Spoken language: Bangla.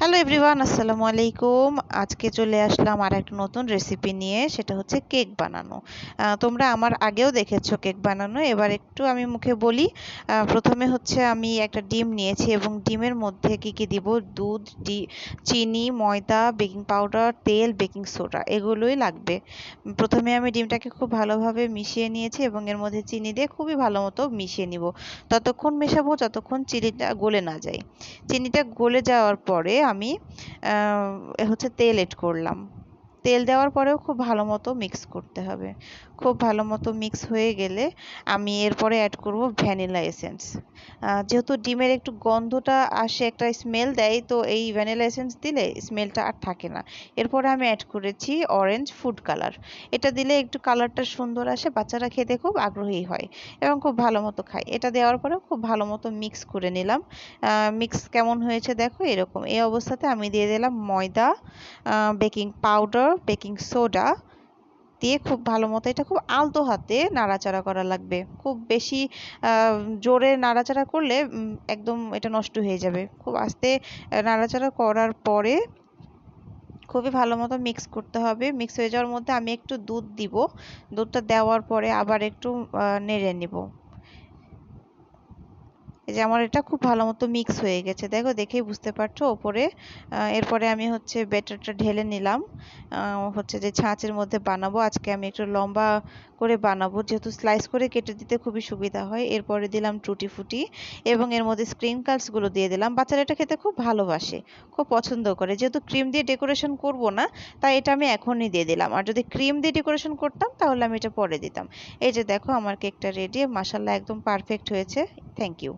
হ্যালো এভরিওয়ান আসসালামু আলাইকুম। আজকে চলে আসলাম আর একটা নতুন রেসিপি নিয়ে, সেটা হচ্ছে কেক বানানো। তোমরা আমার আগেও দেখেছ কেক বানানো, এবার একটু আমি মুখে বলি। প্রথমে হচ্ছে আমি একটা ডিম নিয়েছি এবং ডিমের মধ্যে কি কি দিব? দুধ, ডি, চিনি, ময়দা বেকিং পাউডার তেল বেকিং সোডা এগুলোই লাগবে। প্রথমে আমি ডিমটাকে খুব ভালোভাবে মিশিয়ে নিয়েছি এবং এর মধ্যে চিনি দিয়ে খুবই ভালো মতো মিশিয়ে নিব। ততক্ষণ মেশাবো, যতক্ষণ চিনিটা গলে না যায়। চিনিটা গলে যাওয়ার পরে আমি হচ্ছে তেল এড করলাম। তেল দেওয়ার পরেও খুব ভালো মতো মিক্স করতে হবে। খুব ভালো মতো মিক্স হয়ে গেলে আমি এরপরে অ্যাড করব ভ্যানিলা এসেন্স যেহেতু ডিমের একটু গন্ধটা আসে, একটা স্মেল দেয়, তো এই ভ্যানিলা এসেন্স দিলে স্মেলটা আর থাকে না। এরপরে আমি অ্যাড করেছি অরেঞ্জ ফুড কালার এটা দিলে একটু কালারটা সুন্দর আসে, বাচ্চারা খেতে খুব আগ্রহী হয় এবং খুব ভালো মতো খায়। এটা দেওয়ার পরে খুব ভালো মতো মিক্স করে নিলাম। মিক্স কেমন হয়েছে দেখো, এরকম। এই অবস্থাতে আমি দিয়ে দিলাম ময়দা বেকিং পাউডার বেকিং সোডা দিয়ে খুব ভালো মতো এটা খুব আলতো হাতে নাড়াচাড়া করা লাগবে। খুব বেশি জোরে নাড়াচাড়া করলে একদম এটা নষ্ট হয়ে যাবে। খুব আস্তে নাড়াচাড়া করার পরে খুবই ভালো মতো মিক্স করতে হবে। মিক্স হয়ে যাওয়ার মধ্যে আমি একটু দুধ দিব। দুধটা দেওয়ার পরে আবার একটু নেড়ে নিব। এই যে আমার এটা খুব ভালো মতো মিক্স হয়ে গেছে। দেখো, দেখেই বুঝতে পারছ ওপরে। এরপরে আমি হচ্ছে ব্যাটারটা ঢেলে নিলাম। হচ্ছে যে ছাঁচের মধ্যে বানাবো। আজকে আমি একটু লম্বা করে বানাবো। যেহেতু স্লাইস করে কেটে দিতে খুবই সুবিধা হয়। এরপরে দিলাম টুটি ফুটি এবং এর মধ্যে স্ক্রিনগুলো দিয়ে দিলাম। বাচ্চারা এটা খেতে খুব ভালোবাসে, খুব পছন্দ করে। যেহেতু ক্রিম দিয়ে ডেকোরেশন করব না, তাই এটা আমি এখনই দিয়ে দিলাম। আর যদি ক্রিম দিয়ে ডেকোরেশন করতাম, তাহলে আমি এটা পরে দিতাম। এই যে দেখো, আমার কেকটা রেডি মাসাল্লাহ একদম পারফেক্ট হয়েছে। Thank you